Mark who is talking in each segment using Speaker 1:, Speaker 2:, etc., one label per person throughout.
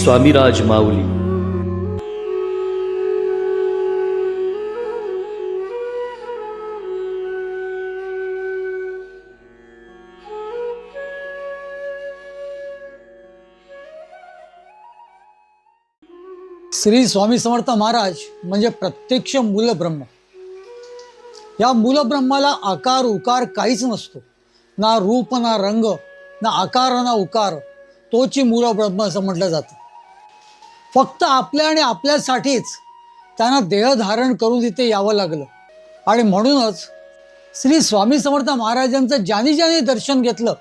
Speaker 1: स्वामीराज माऊली.
Speaker 2: श्री स्वामी समर्थ महाराज म्हणजे प्रत्यक्ष मूलब्रह्म. या मूलब्रह्माला आकार उकार काहीच नसतो. ना रूप ना रंग ना आकार ना उकार तोची मूलब्रह्म असं म्हटलं जातं. फक्त आपल्या आणि आपल्यासाठीच त्यांना देह धारण करून तिथे यावं लागलं. आणि म्हणूनच श्री स्वामी समर्थ महाराजांचं ज्यानी ज्याने दर्शन घेतलं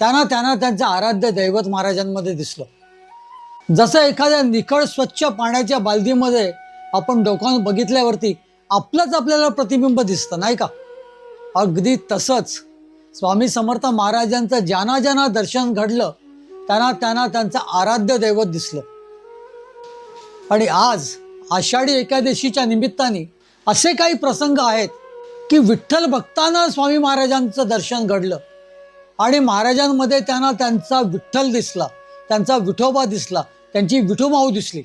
Speaker 2: त्यांना त्यांना त्यांचं आराध्य दैवत महाराजांमध्ये दिसलं. जसं एखाद्या निखळ स्वच्छ पाण्याच्या बालदीमध्ये आपण डोकावून बघितल्यावरती आपलंच आपल्याला प्रतिबिंब दिसतं नाही का? अगदी तसंच स्वामी समर्थ महाराजांचं ज्यांना ज्यांना दर्शन घडलं त्यांना त्यांना त्यांचं आराध्य दैवत दिसलं. आणि आज आषाढी एकादशीच्या निमित्ताने असे काही प्रसंग आहेत की विठ्ठल भक्तांना स्वामी महाराजांचं दर्शन घडलं. आणि महाराजांमध्ये त्यांना त्यांचा विठ्ठल दिसला त्यांचा विठोबा दिसला त्यांची विठोमाऊ दिसली.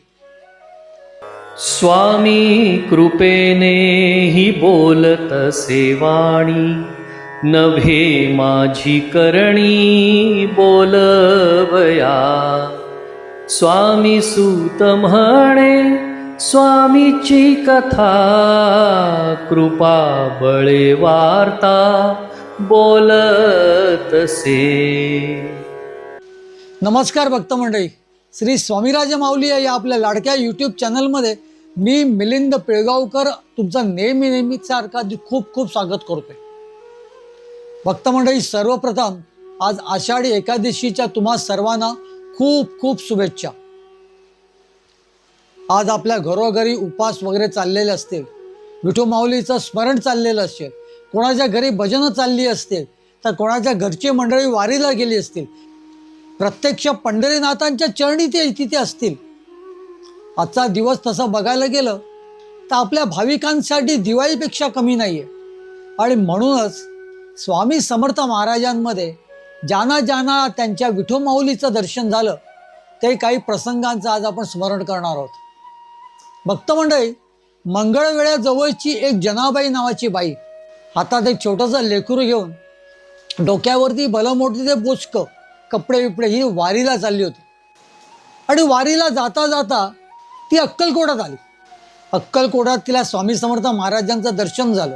Speaker 1: स्वामी कृपेने ही बोलत सेवाणी. नभे माझी करणी बोलवया. स्वामी सूत म्हणे स्वामीची कथा कृपा बळे वार्ता बोलतसे.
Speaker 2: नमस्कार भक्त मंडळी. श्री स्वामीराज माऊली या आपल्या लाडक्या यूट्यूब चॅनलमध्ये मी मिलिंद पिळगावकर तुमचा नेहमी नेहमीसारखा खूप खूप स्वागत करतोय. भक्त मंडळी सर्वप्रथम आज आषाढी एकादशीच्या तुम्हा सर्वांना खूप खूप शुभेच्छा. आज आपल्या घरोघरी उपास वगैरे चाललेले असतील. विठू माऊलीचं स्मरण चाललेलं असेल. कोणाच्या घरी भजनं चालली असतील तर कोणाच्या घरची मंडळी वारीला गेली असतील. प्रत्यक्ष पंढरीनाथांच्या चरणी ते तिथे असतील. आजचा दिवस तसं बघायला गेलं तर आपल्या भाविकांसाठी दिवाळीपेक्षा कमी नाही आहे आणि म्हणूनच स्वामी समर्थ महाराजांमध्ये ज्यांना ज्यांना त्यांच्या विठोमाऊलीचं दर्शन झालं. ते काही प्रसंगांचं आज आपण स्मरण करणार आहोत. भक्त मंडळी मंगळवेळ्याजवळची एक जनाबाई नावाची बाई हातात एक छोटंसं लेकरू घेऊन डोक्यावरती भलमोठी ते बोचकं कपडे बिपडे ही वारीला चालली होती. आणि वारीला जाता जाता ती अक्कलकोटात आली. अक्कलकोटात तिला स्वामी समर्थ महाराजांचं दर्शन झालं.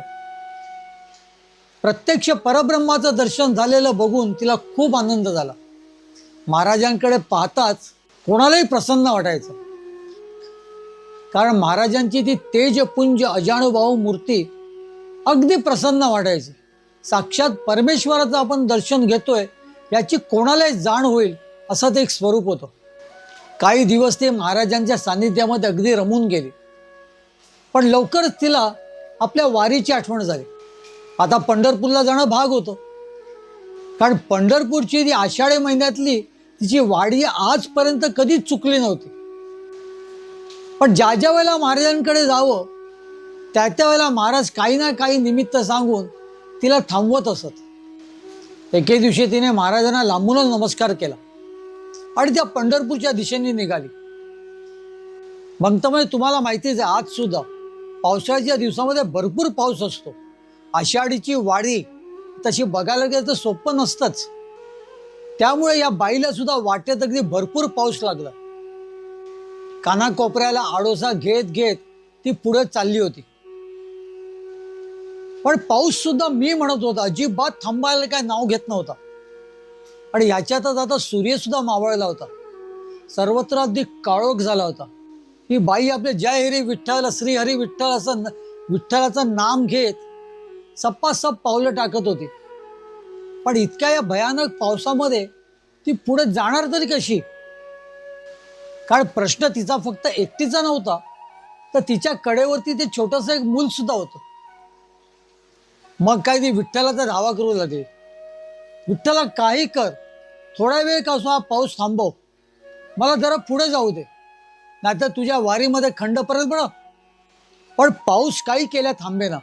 Speaker 2: प्रत्यक्ष परब्रह्माचं दर्शन झालेलं बघून तिला खूप आनंद झाला. महाराजांकडे पाहताच कोणालाही प्रसन्न वाटायचं. कारण महाराजांची ती तेजपुंज अजाणुभाऊ मूर्ती अगदी प्रसन्न वाटायची. साक्षात परमेश्वराचं आपण दर्शन घेतोय याची कोणालाही जाण होईल असं ते एक स्वरूप होतं. काही दिवस ते महाराजांच्या सान्निध्यामध्ये अगदी रमून गेली. पण लवकरच तिला आपल्या वारीची आठवण झाली. आता पंढरपूरला जाणं भाग होतं. कारण पंढरपूरची ती आषाढी महिन्यातली तिची वाडी आजपर्यंत कधीच चुकली नव्हती. पण ज्या ज्या वेळेला महाराजांकडे जावं त्या त्या वेळेला महाराज काही ना काही निमित्त सांगून तिला थांबवत असत. एके दिवशी तिने महाराजांना लांबूनच नमस्कार केला आणि त्या पंढरपूरच्या दिशेने निघाली. मग तर म्हणजे तुम्हाला माहितीच आहे आज सुद्धा पावसाळ्याच्या दिवसामध्ये भरपूर पाऊस असतो. आषाढीची वाडी तशी बघायला गेलं तर सोपं नसतंच. त्यामुळे या बाईला सुद्धा वाटेत अगदी भरपूर पाऊस लागला. कानाकोपऱ्याला आडोसा घेत घेत ती पुढे चालली होती. पण पाऊस सुद्धा मी म्हणत होता अजिबात थांबायला काय नाव घेत नव्हता. आणि ह्याच्यातच आता सूर्य सुद्धा मावळला होता. सर्वत्र अगदी काळोख झाला होता. ही बाई आपले जय हरी विठ्ठल श्री हरी विठ्ठल असं विठ्ठलाचं नाम घेत सप्पासप पावलं टाकत होती. पण इतक्या या भयानक पावसामध्ये ती पुढे जाणार तरी कशी? कारण प्रश्न तिचा फक्त एकटीचा नव्हता तर तिच्या कडेवरती ते छोटंसं एक मूल सुद्धा होतं. मग काय ती विठ्ठलाचा धावा करू लागली. विठ्ठला काही कर. थोडा वेळ का असो हा पाऊस थांबव. मला जरा पुढे जाऊ दे. नाहीतर तुझ्या वारीमध्ये खंड परत बरं. पण पाऊस काही केल्या थांबे ना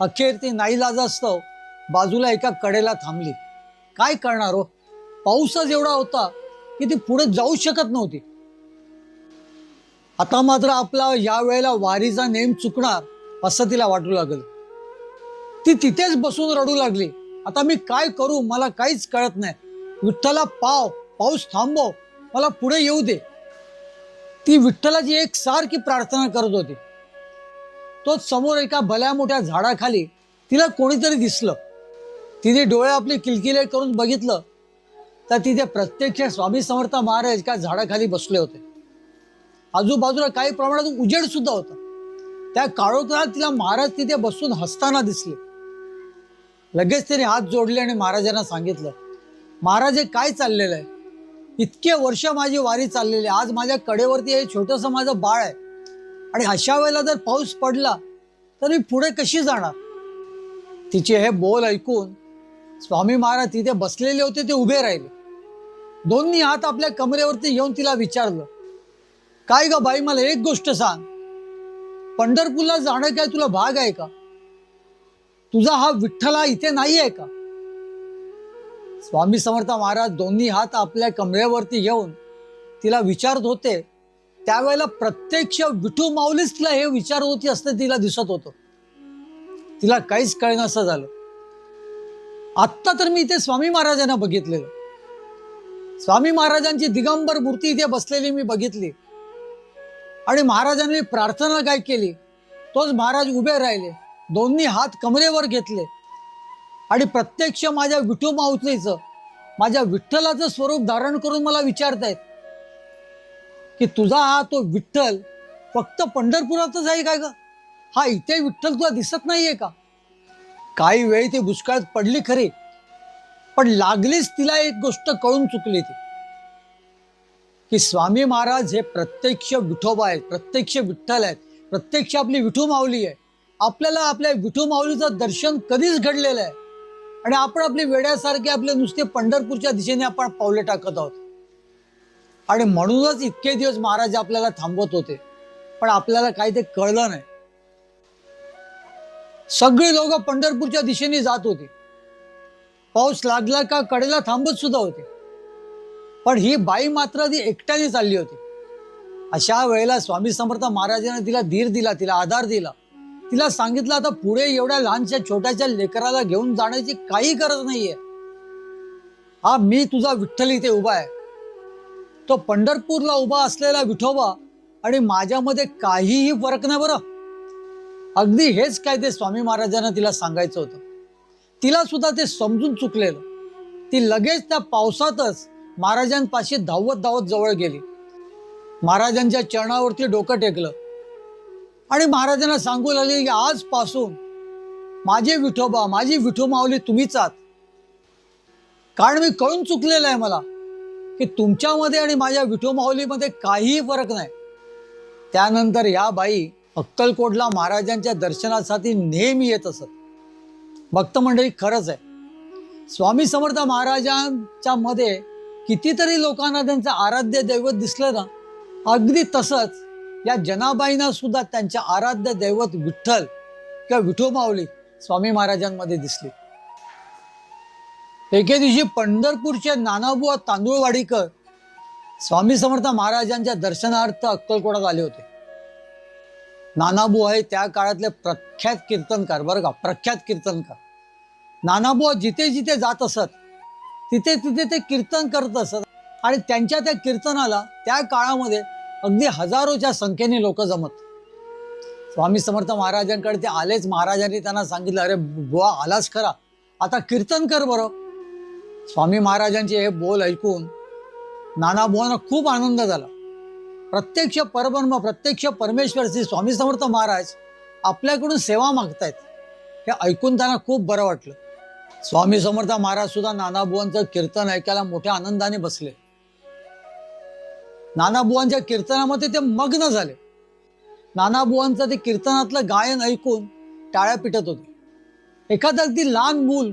Speaker 2: अखेर ती नाईलाज असतं. बाजूला एका कडेला थांबली. काय करणार हो? पाऊसच एवढा होता की ती पुढे जाऊ शकत नव्हती. आता मात्र आपला या वेळेला वारीचा नेम चुकणार असं तिला वाटू लागलं. ती तिथेच बसून रडू लागली. आता मी काय करू? मला काहीच कळत नाही. विठ्ठला पाव पाऊस थांबव. मला पुढे येऊ दे. ती विठ्ठलाची एक सारखी प्रार्थना करत होती. तोच समोर एका भल्या मोठ्या झाडाखाली तिला कोणीतरी दिसलं. तिने डोळे आपले किलकिले करून बघितलं. तर तिथे प्रत्यक्ष स्वामी समर्थ महाराज एका झाडाखाली बसले होते. आजूबाजूला काही प्रमाणात उजेड सुद्धा होता. त्या काळोखात तिला महाराज तिथे बसून हसताना दिसले. लगेच तिने हात जोडले आणि महाराजांना सांगितलं महाराज हे काय चाललेलं आहे? इतके वर्ष माझी वारी चाललेली आहे. आज माझ्या कडेवरती हे छोटंसं माझं बाळ आहे. आणि अशा वेळेला जर पाऊस पडला तर मी पुढे कशी जाणार? तिचे हे बोल ऐकून स्वामी महाराज तिथे बसलेले होते ते उभे राहिले. दोन्ही हात आपल्या कमरेवरती घेऊन तिला विचारलं काय ग बाई मला एक गोष्ट सांग. पंढरपूरला जाणं काय तुला भाग आहे का? तुझा हा विठ्ठला इथे नाही आहे का? स्वामी समर्थ महाराज दोन्ही हात आपल्या कमरेवरती घेऊन तिला विचारत होते त्यावेळेला प्रत्यक्ष विठू माऊलीच तिला हे विचारत होती असं तिला दिसत होतं. तिला काहीच कळणं झालं. आत्ता तर मी इथे स्वामी महाराजांना बघितलेलं. स्वामी महाराजांची दिगंबर मूर्ती इथे बसलेली मी बघितली. आणि महाराजांनी प्रार्थना काय केली? तोच महाराज उभे राहिले. दोन्ही हात कमरेवर घेतले. आणि प्रत्यक्ष माझ्या विठू माऊलीचं माझ्या विठ्ठलाचं स्वरूप धारण करून मला विचारतायत. की तुझा हा तो विठ्ठल फक्त पंढरपुरातच आहे काय का हा इथे विठ्ठल तुला दिसत नाहीये का? काही वेळ ती दुष्काळात पडली खरी पण लागलीच तिला एक गोष्ट कळून चुकली ती. की स्वामी महाराज हे प्रत्यक्ष विठोबा आहेत प्रत्यक्ष विठ्ठल आहेत प्रत्यक्ष आपली विठू माऊली आहे. आपल्याला आपल्या विठू माऊलीचं दर्शन कधीच घडलेलं आहे. आणि आपण आपली वेड्यासारखे आपले नुसते पंढरपूरच्या दिशेने आपण पावले टाकत आहोत. आणि म्हणूनच इतके दिवस महाराज आपल्याला थांबवत होते. पण आपल्याला काही ते कळलं नाही. सगळी लोक पंढरपूरच्या दिशेने जात होती. पाऊस लागला का कडेला थांबत सुद्धा होते. पण ही बाई मात्र ती एकट्याने चालली होती. अशा वेळेला स्वामी समर्थ महाराजांनी तिला धीर दिला तिला आधार दिला. तिला सांगितलं आता पुढे एवढ्या लहानशा छोट्याशा लेकराला घेऊन जाण्याची काही गरज नाहीये. हा मी तुझा विठ्ठल इथे उभा आहे. तो पंढरपूरला उभा असलेला विठोबा आणि माझ्यामध्ये काहीही फरक नाही बरं. अगदी हेच काय ते स्वामी महाराजांना तिला सांगायचं होतं. तिला सुद्धा ते समजून चुकलेलं. ती लगेच त्या पावसातच महाराजांपाशी धावत धावत जवळ गेली. महाराजांच्या चरणावरती डोकं टेकलं. आणि महाराजांना सांगू लागले की आजपासून माझे विठोबा माझी विठो माऊली तुम्हीच आहात. कारण मी कळून चुकलेलं आहे मला. की तुमच्यामध्ये आणि माझ्या विठो माऊलीमध्ये काहीही फरक नाही. त्यानंतर या बाई अक्कलकोटला महाराजांच्या दर्शनासाठी नेहमी येत असत. भक्त मंडळी खरंच आहे. स्वामी समर्थ महाराजांच्या मध्ये कितीतरी लोकांना त्यांचं आराध्य दैवत दिसलं ना अगदी तसंच या जनाबाईंना सुद्धा त्यांच्या आराध्य दैवत विठ्ठल किंवा विठोमावली स्वामी महाराजांमध्ये दिसली. एके दिवशी पंढरपूरचे नानाबुवा तांदूळवाडीकर स्वामी समर्थ महाराजांच्या दर्शनार्थ अक्कलकोटात आले होते. नानाबुवा हे त्या काळातले प्रख्यात कीर्तनकार बरं का प्रख्यात कीर्तनकार. नानाबुवा जिथे जिथे जात असत तिथे तिथे ते कीर्तन करत असत आणि त्यांच्या त्या कीर्तनाला त्या काळामध्ये अगदी हजारोच्या संख्येने लोक जमत. स्वामी समर्थ महाराजांकडे ते आलेच महाराजांनी त्यांना सांगितलं अरे बुवा आलाच खरा. आता कीर्तन कर बरं. स्वामी महाराजांचे हे बोल ऐकून नाना बुवांना खूप आनंद झाला. प्रत्यक्ष परब्रह्म प्रत्यक्ष परमेश्वर श्री स्वामी समर्थ महाराज आपल्याकडून सेवा मागतायत. हे ऐकून त्यांना खूप बरं वाटलं. स्वामी समर्थ महाराज सुद्धा नानाबुवांचं कीर्तन ऐकायला मोठ्या आनंदाने बसले. नानाबुवांच्या कीर्तनामध्ये ते मग्न झाले. नानाबुवांचं ते कीर्तनातलं गायन ऐकून टाळ्या पिटत होते. एखादं अगदी लहान मूल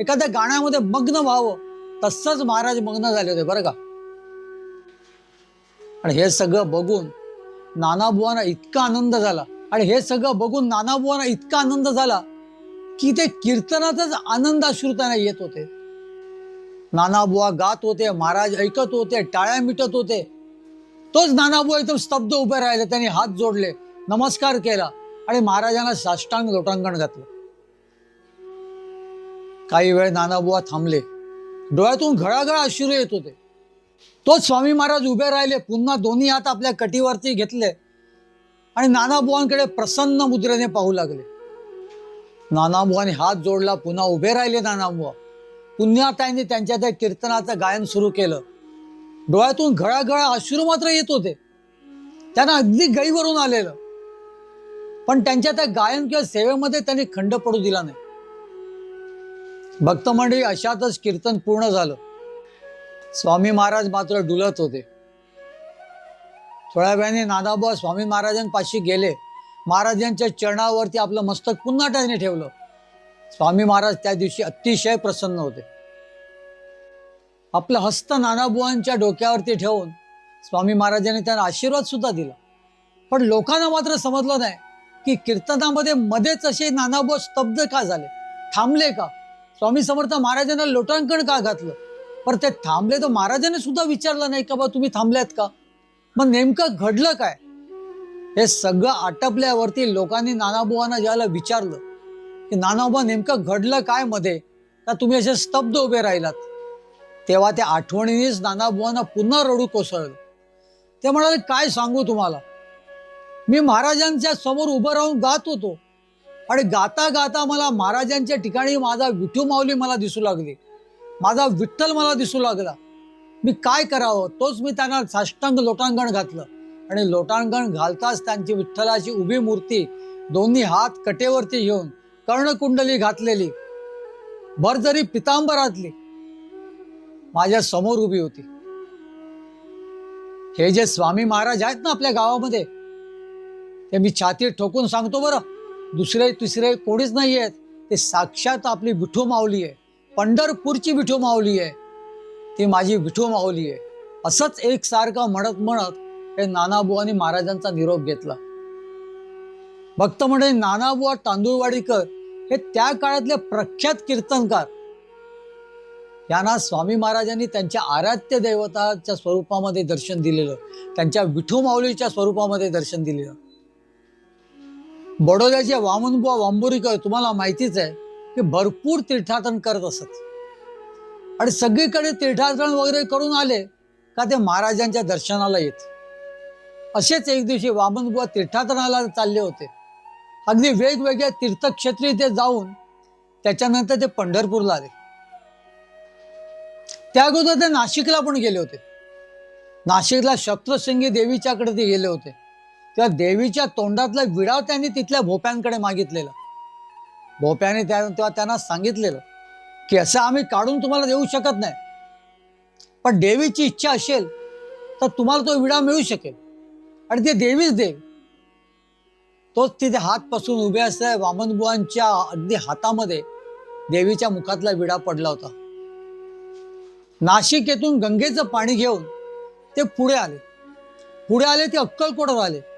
Speaker 2: एखाद्या गाण्यामध्ये मग्न व्हावं तसंच महाराज मग्न झाले होते बरं का? आणि हे सगळं बघून नानाबुवांना इतका आनंद झाला. आणि हे सगळं बघून नानाबुवांना इतका आनंद झाला की ते कीर्तनातच आनंद अश्रुताना येत होते. नानाबुवा गात होते महाराज ऐकत होते टाळ्या मिटत होते. तोच नानाबुवा एकदम स्तब्ध उभे राहिले त्यांनी हात जोडले नमस्कार केला आणि महाराजांना साष्टांग लोटांगण घातलं. काही वेळ नानाबुवा थांबले. डोळ्यातून घळाघळा अश्रू येत होते. तोच स्वामी महाराज उभे राहिले पुन्हा दोन्ही हात आपल्या कटीवरती घेतले आणि नानाबुवांकडे प्रसन्न मुद्रेने पाहू लागले. नानाबुवाने हात जोडला पुन्हा उभे राहिले नानाबुवा. पुन्हा त्यांनी त्यांच्या त्या कीर्तनाचं गायन सुरू केलं. डोळ्यातून घळाघळा अश्रू मात्र येत होते. त्यांना अगदी गईवरून आलेलं. पण त्यांच्या त्या गायन किंवा सेवेमध्ये त्यांनी खंड पडू दिला नाही. भक्तमंडळी अशातच कीर्तन पूर्ण झालं. स्वामी महाराज मात्र डुलत होते. थोड्या वेळाने नानाबुवा स्वामी महाराजांपाशी गेले. महाराजांच्या चरणावरती आपलं मस्तक पुन्हा त्याने ठेवलं. स्वामी महाराज त्या दिवशी अतिशय प्रसन्न होते. आपलं हस्त नानाबुवांच्या डोक्यावरती ठेवून स्वामी महाराजांनी त्यांना आशीर्वाद सुद्धा दिला. पण लोकांना मात्र समजलं नाही की कीर्तनामध्ये मध्येच असे नानाबुवा स्तब्ध का झाले? थांबले का? स्वामी समर्थ महाराजांना लोटांकण का घातलं? पण ते थांबले तर महाराजांनी सुद्धा विचारलं नाही का बा तुम्ही थांबल्यात का? मग नेमकं घडलं काय? हे सगळं आटपल्यावरती लोकांनी नानाबुवांना ज्याला विचारलं की नानाबुवा नेमकं घडलं काय मध्ये? का तुम्ही असे स्तब्ध उभे राहिलात? तेव्हा त्या आठवणीनेच नानाबुवांना पुन्हा रडू कोसळलं. ते म्हणाले काय सांगू तुम्हाला? मी महाराजांच्या समोर उभं राहून गात होतो. आणि गाता गाता मला महाराजांच्या ठिकाणी माझा विठू माऊली मला दिसू लागली. माझा विठ्ठल मला दिसू लागला. मी काय करावं? तोच मी त्यांना साष्टांग लोटांगण घातलं. आणि लोटांगण घालताच त्यांची विठ्ठलाची उभी मूर्ती दोन्ही हात कटेवरती घेऊन कर्णकुंडली घातलेली. भर जरी पितांबरातली माझ्यासमोर उभी होती. हे जे स्वामी महाराज आहेत ना आपल्या गावामध्ये ते मी छाती ठोकून सांगतो बरं. दुसरे तिसरे कोणीच नाही आहेत ते साक्षात आपली विठू माऊली आहे. पंढरपूरची विठू माऊली आहे. ती माझी विठू माऊली आहे. असंच एक सारखं म्हणत म्हणत हे नानाबुवानी महाराजांचा निरोप घेतला. भक्त म्हणजे नानाबुवा तांदूळवाडीकर हे त्या काळातले प्रख्यात कीर्तनकार. यांना स्वामी महाराजांनी त्यांच्या आराध्य देवताच्या स्वरूपामध्ये दर्शन दिलेलं त्यांच्या विठू माऊलीच्या स्वरूपामध्ये दर्शन दिलेलं. बडोद्याचे वामनबुवा वांबुरीकर तुम्हाला माहितीच आहे की भरपूर तीर्थाटन करत असत. आणि सगळीकडे तीर्थाटन वगैरे करून आले का ते महाराजांच्या दर्शनाला येत. असेच एक दिवशी वामनबुवा तीर्थाटनाला चालले होते. अगदी वेगवेगळ्या तीर्थक्षेत्री ते जाऊन त्याच्यानंतर ते पंढरपूरला आले. त्या अगोदर ते नाशिकला पण गेले होते. नाशिकला सप्तशृंगी देवीच्याकडे ते गेले होते. त्या देवीच्या तोंडातला विडा त्यांनी तिथल्या भोप्यांकडे मागितलेला. भोप्याने त्या तेव्हा त्यांना सांगितलेलं की असं आम्ही काढून तुम्हाला देऊ शकत नाही. पण देवीची इच्छा असेल तर तुम्हाला तो विडा मिळू शकेल. आणि ते देवीच देव. तोच तिथे हात पसून उभे असते वामनबुवांच्या अगदी हातामध्ये देवीच्या मुखातला विडा पडला होता. नाशिक येथून गंगेचं पाणी घेऊन ते पुढे आले. पुढे आले ते अक्कलकोटात आले.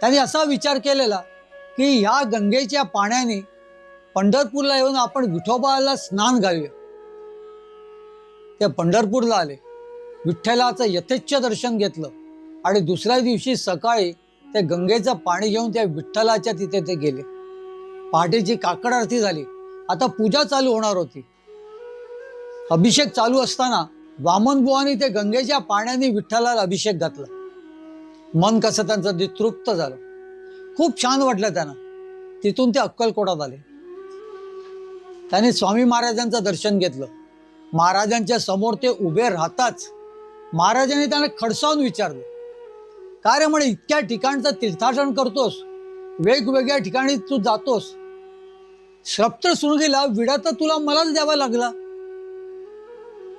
Speaker 2: त्यांनी असा विचार केलेला की ह्या गंगेच्या पाण्याने पंढरपूरला येऊन आपण विठोबाला स्नान घालूया. ते पंढरपूरला आले. विठ्ठलाचं यथेच्छ दर्शन घेतलं आणि दुसऱ्या दिवशी सकाळी ते गंगेचं पाणी घेऊन त्या विठ्ठलाच्या तिथे ते गेले. पहाटेची काकड आरती झाली. आता पूजा चालू होणार होती. अभिषेक चालू असताना वामनबुवानी ते गंगेच्या पाण्याने विठ्ठलाला अभिषेक घातला. मन कसं त्यांचं तृप्त झालं. खूप छान वाटलं त्यांना. तिथून ते अक्कलकोटात आले. त्यांनी स्वामी महाराजांचं दर्शन घेतलं. महाराजांच्या समोर ते उभे राहताच महाराजांनी त्यांना खडसावून विचारलं. काय रे म्हणे इतक्या ठिकाणचं तीर्थाटन करतोस? वेगवेगळ्या ठिकाणी तू जातोस. सप्तशृंगीला विडा तर तुला मलाच द्यावा लागला.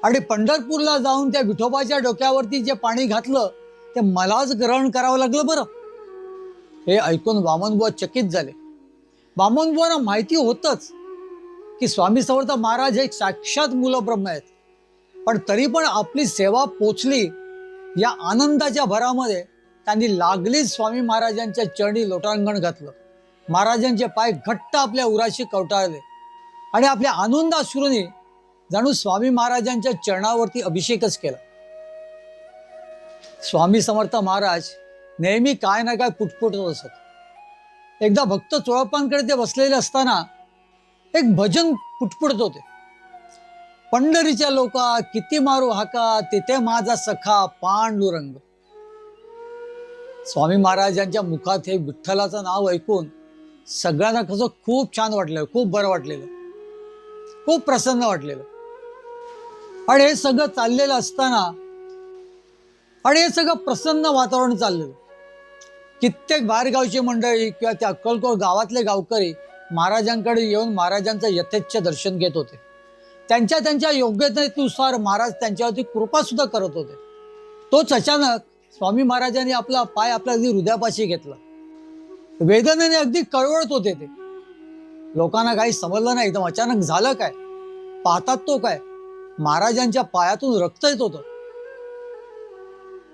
Speaker 2: आणि पंढरपूरला जाऊन त्या विठोबाच्या डोक्यावरती जे पाणी घातलं ते मलाच ग्रहण करावं लागलं बरं. हे ऐकून वामनबुवा चकित झाले. वामनबुवांना माहिती होतच की स्वामी समर्थ महाराज हे साक्षात मुलं ब्रह्म आहेत. पण तरी पण आपली सेवा पोचली या आनंदाच्या भरामध्ये त्यांनी लागलीच स्वामी महाराजांच्या चरणी लोटांगण घातलं. महाराजांचे पाय घट्ट आपल्या उराशी कवटाळले. आणि आपल्या आनंदाश्रुनी जणू स्वामी महाराजांच्या चरणावरती अभिषेकच केला. स्वामी समर्थ महाराज नेहमी काय ना काय पुटपुटत असत. एकदा भक्त चोळप्पांकडे ते बसलेले असताना एक भजन पुटपुटत होते. पंढरीच्या लोका किती मारू हाका तिथे माझा सखा पांडुरंग. स्वामी महाराजांच्या मुखात हे विठ्ठलाचं नाव ऐकून सगळ्यांना कसं खूप छान वाटलं खूप बरं वाटलेलं. खूप प्रसन्न वाटलेलं. आणि हे सगळं चाललेलं असताना आणि हे सगळं प्रसन्न वातावरण चाललेलं. कित्येक बाहेरगावची मंडळी किंवा त्या अक्कलकोट गावातले गावकरी महाराजांकडे येऊन महाराजांचं यथेच्छ दर्शन घेत होते. त्यांच्या त्यांच्या योग्यतेनुसार महाराज त्यांच्यावरती कृपासुद्धा करत होते. तोच अचानक स्वामी महाराजांनी आपला पाय आपल्या अगदी हृदयापाशी घेतला. वेदनेने अगदी कळवळत होते ते. लोकांना काही समजलं नाही एकदम अचानक झालं काय? पाहतात तो काय? महाराजांच्या पायातून रक्त येत होतं.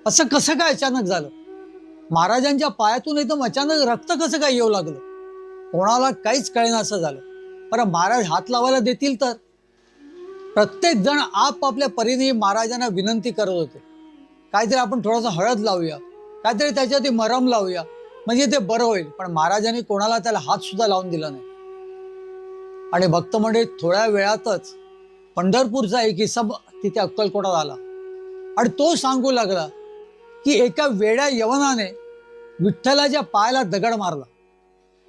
Speaker 2: असं कसं काय अचानक झालं? महाराजांच्या पायातून एकदम अचानक रक्त कसं काय येऊ लागलं? कोणाला काहीच कळेना असं झालं. पर महाराज हात लावायला देतील तर? प्रत्येक जण आपापल्या परीने महाराजांना विनंती करत होते. काहीतरी आपण थोडंसं हळद लावूया. काहीतरी त्याच्यावरती मरम लावूया. म्हणजे ते बरं होईल. पण महाराजांनी कोणाला त्याला हात सुद्धा लावून दिला नाही. आणि भक्त म्हणजे थोड्या वेळातच पंढरपूरचा एक हिसाब तिथे अक्कलकोटात आला. आणि तो सांगू लागला की एका वेड्या यवनाने विठ्ठलाच्या पायाला दगड मारला.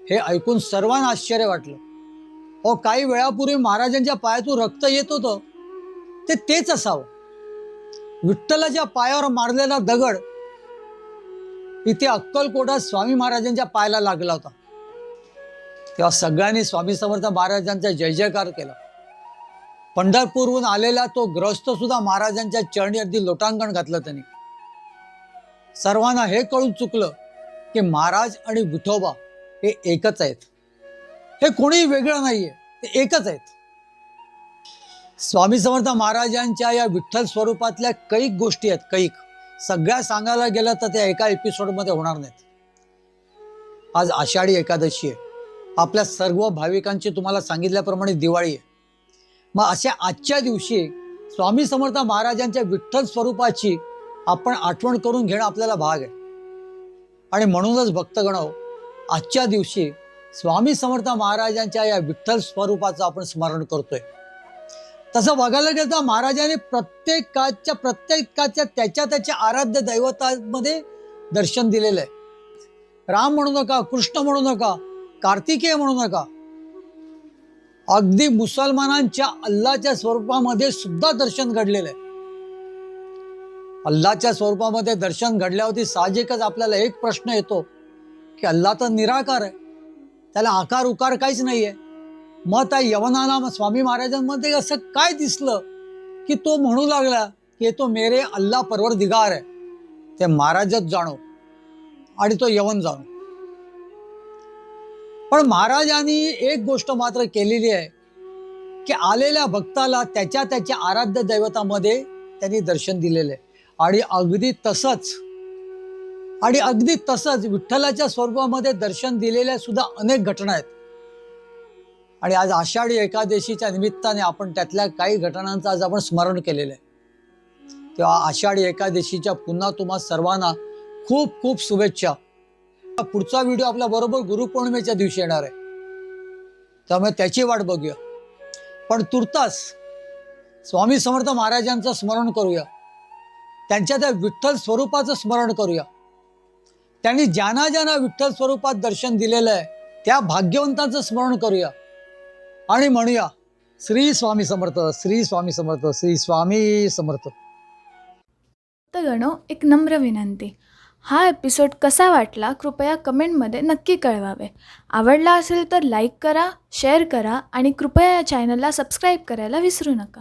Speaker 2: हे ऐकून सर्वांना आश्चर्य वाटलं. हो काही वेळापूर्वी महाराजांच्या पायातून रक्त येत होतं. ते तेच असावं. विठ्ठलाच्या पायावर मारलेला दगड इथे अक्कलकोटात स्वामी महाराजांच्या पायाला लागला होता. तेव्हा सगळ्यांनी स्वामी समर्थ महाराजांचा जय जयकार केला. पंढरपूरहून आलेला तो ग्रस्त सुद्धा महाराजांच्या चरणी अगदी लोटांगण घातलं त्यांनी. सर्वांना हे कळून चुकलं की महाराज आणि विठोबा हे एकच आहेत. हे कोणी वेगळं नाहीये ते एकच आहेत. स्वामी समर्थ महाराजांच्या या विठ्ठल स्वरूपातल्या कैक गोष्टी आहेत कैक. सगळ्या सांगायला गेलं तर त्या एका एपिसोडमध्ये होणार नाहीत. आज आषाढी एकादशी आहे. आपल्या सर्व भाविकांची तुम्हाला सांगितल्याप्रमाणे दिवाळी आहे. मग अशा आजच्या दिवशी स्वामी समर्थ महाराजांच्या विठ्ठल स्वरूपाची आपण आठवण करून घेणं आपल्याला भाग आहे. आणि म्हणूनच भक्तगण आजच्या दिवशी स्वामी समर्थ महाराजांच्या या विठ्ठल स्वरूपाचं आपण स्मरण करतोय. तसं बघायला गेलं तर महाराजांनी प्रत्येकाच्या प्रत्येकाच्या त्याच्या त्याच्या आराध्य दैवतामध्ये दर्शन दिलेलं आहे. राम म्हणू नका कृष्ण म्हणू नका कार्तिकेय म्हणू नका. अगदी मुसलमानांच्या अल्लाच्या स्वरूपामध्ये सुद्धा दर्शन घडलेलं आहे. अल्लाच्या स्वरूपामध्ये दर्शन घडल्यावरती साहजिकच आपल्याला एक प्रश्न येतो की अल्ला तर निराकार आहे. त्याला आकार उकार काहीच नाहीये. मग त्या यवनाला मग स्वामी महाराजांमध्ये असं काय दिसलं की तो म्हणू लागला की तो मेरे अल्ला परवर दिगार आहे. ते महाराजच जाणो आणि तो यवन जाणो. पण महाराजांनी एक गोष्ट मात्र केलेली आहे की आलेल्या भक्ताला त्याच्या त्याच्या आराध्य दैवतामध्ये त्यांनी दर्शन दिलेलं आहे. आणि अगदी तसंच आणि अगदी तसंच विठ्ठलाच्या स्वरूपामध्ये दर्शन दिलेल्या सुद्धा अनेक घटना आहेत. आणि आज आषाढी एकादशीच्या निमित्ताने आपण त्यातल्या काही घटनांचं आज आपण स्मरण केलेलं आहे. तेव्हा आषाढी एकादशीच्या पुन्हा तुम्हा सर्वांना खूप खूप शुभेच्छा. पुढचा व्हिडिओ आपल्या बरोबर गुरुपौर्णिमेच्या दिवशी येणार आहे. त्यामुळे त्याची वाट बघूया. पण तुर्तास स्वामी समर्थ महाराजांचं स्मरण करूया. त्यांच्या त्या विठ्ठल स्वरूपाचं स्मरण करूया. त्यांनी ज्यांना ज्यांना विठ्ठल स्वरूपात दर्शन दिलेलं आहे त्या भाग्यवंतांचं स्मरण करूया. आणि म्हणूया श्री स्वामी समर्थ श्री स्वामी समर्थ श्री स्वामी समर्थ.
Speaker 3: तर गणो एक नम्र विनंती. हा एपिसोड कसा वाटला कृपया कमेंटमध्ये नक्की कळवावे. आवडला असेल तर लाईक करा शेअर करा आणि कृपया या चॅनलला सबस्क्राईब करायला विसरू नका.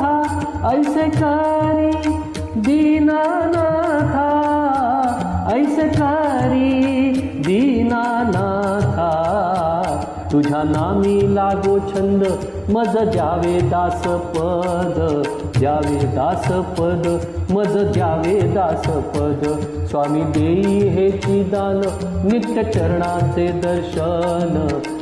Speaker 1: माथा ऐसे करी दीनानाथा ऐसे करी दीनानाथा। तुझ्या नामी लागो छंद मज द्यावे दास पद द्यावे दास पद मज द्यावे दास पद स्वामी देई हे दान नित्य चरणाचे दर्शन।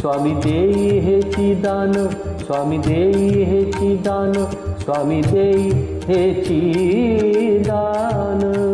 Speaker 1: स्वामी देई हेची दान स्वामी देई हेची दान स्वामी देई हेची दान.